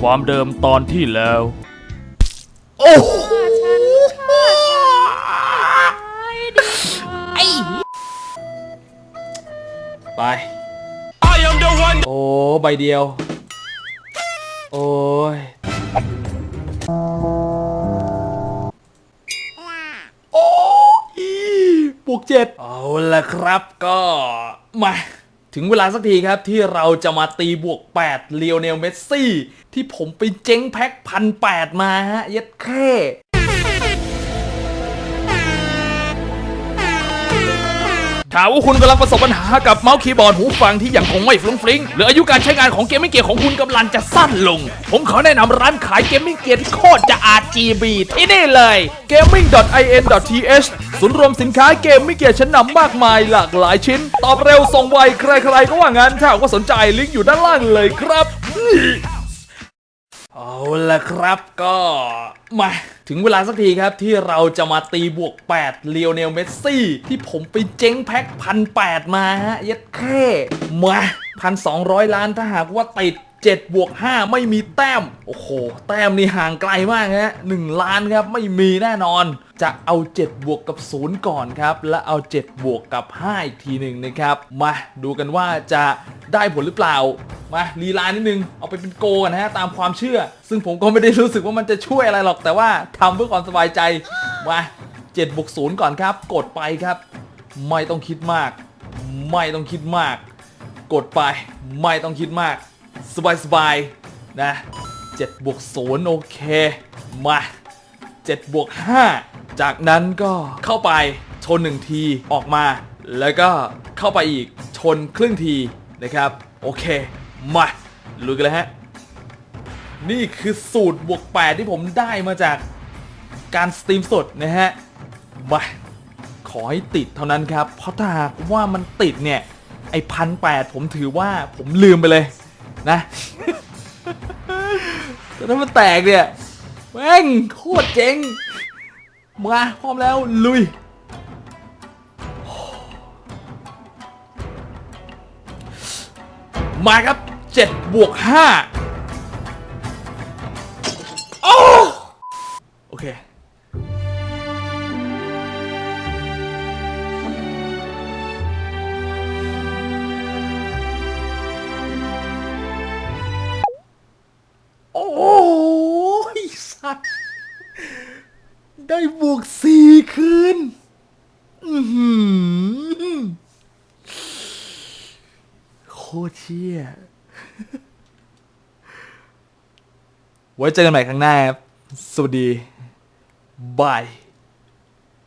ความเดิมตอนที่แล้ว โอ้โหฉันค่ะฉันดีกว่าไอ้ไป โอ้ใบเดียว โอ้ย โอ้ยบวกเจ็ดเอาละครับก็ มา ถึงเวลาสักทีครับที่เราจะมาตีบวก 8 เลียวเนลเมสซี่ ที่ผมไปเจ๊งแพ็คพันแปดมาฮะ เย็ดแค่ ถามว่าคุณกำลังประสบปัญหากับเมาส์คีย์บอร์ดหูฟังที่ยังคงไม่ฟลุ้งฟลิ้งหรืออายุการใช้งานของเกมมิ่งเกียร์ของคุณกำลังจะสั้นลง ผมขอแนะนำร้านขายเกมมิ่งเกียร์ที่โคตรจะ RGB ที่นี่เลย gaming.in.th ศูนย์รวมสินค้าเกมมิ่งเกียร์ชั้นนำมากมายหลากหลายชิ้น ตอบเร็วส่งไวใครๆก็ว่างั้นถ้าหากว่าสนใจลิงก์อยู่ด้านล่างเลยครับ เอาละครับก็มาถึงเวลาสักทีครับที่เราจะมาตีบวก 8 เลียวเนลเมสซี่ ที่ผมไปเจ๊งแพ็คพันแมาฮะ เยัดแค่มาพันสองล้านถ้าหากว่าติด7บวก5ไม่มีแต้ม โอ้โห แต้มนี่ห่างไกลมากฮะ1ล้านครับไม่มีแน่นอน จะเอา 7 บวกกับ 0 ก่อนครับ และเอา 7 บวกกับ 5 อีกทีหนึ่งนะครับ มาดูกันว่าจะได้ผลหรือเปล่า มาลีลานิดนึง เอาไปเป็นโกกันนะฮะตามความเชื่อ ซึ่งผมก็ไม่ได้รู้สึกว่ามันจะช่วยอะไรหรอก แต่ว่าทำเพื่อความสบายใจ มา7บวก0ก่อนครับ กดไปครับ ไม่ต้องคิดมาก ไม่ต้องคิดมาก กดไป ไม่ต้องคิดมาก สบายสบายนะ7บวก0โอเค มา7บวก5จากนั้นก็เข้าไปชน1ทีออกมา แล้วก็เข้าไปอีกชนครึ่งทีนะครับ โอเค มาลุยกันเลยฮะ นี่คือสูตรบวก8ที่ผมได้มาจากการสตรีมสดนะฮะมาขอให้ติดเท่านั้นครับ เพราะถ้าหากว่ามันติดเนี่ย ไอพันแปดผมถือว่าผมลืมไปเลยนะแต่ถ้ามันแตกเนี่ยแม่งโคตรเจ๋ง มาพร้อมแล้วลุย มาครับ7บวก5โอ้โอเคโอ้ยสัตว์ได้บวกสี่คืน อือหือโค ตรเชี่ยไว้เจอกันใหม่ครั้งหน้าครับ สวัสดี บาย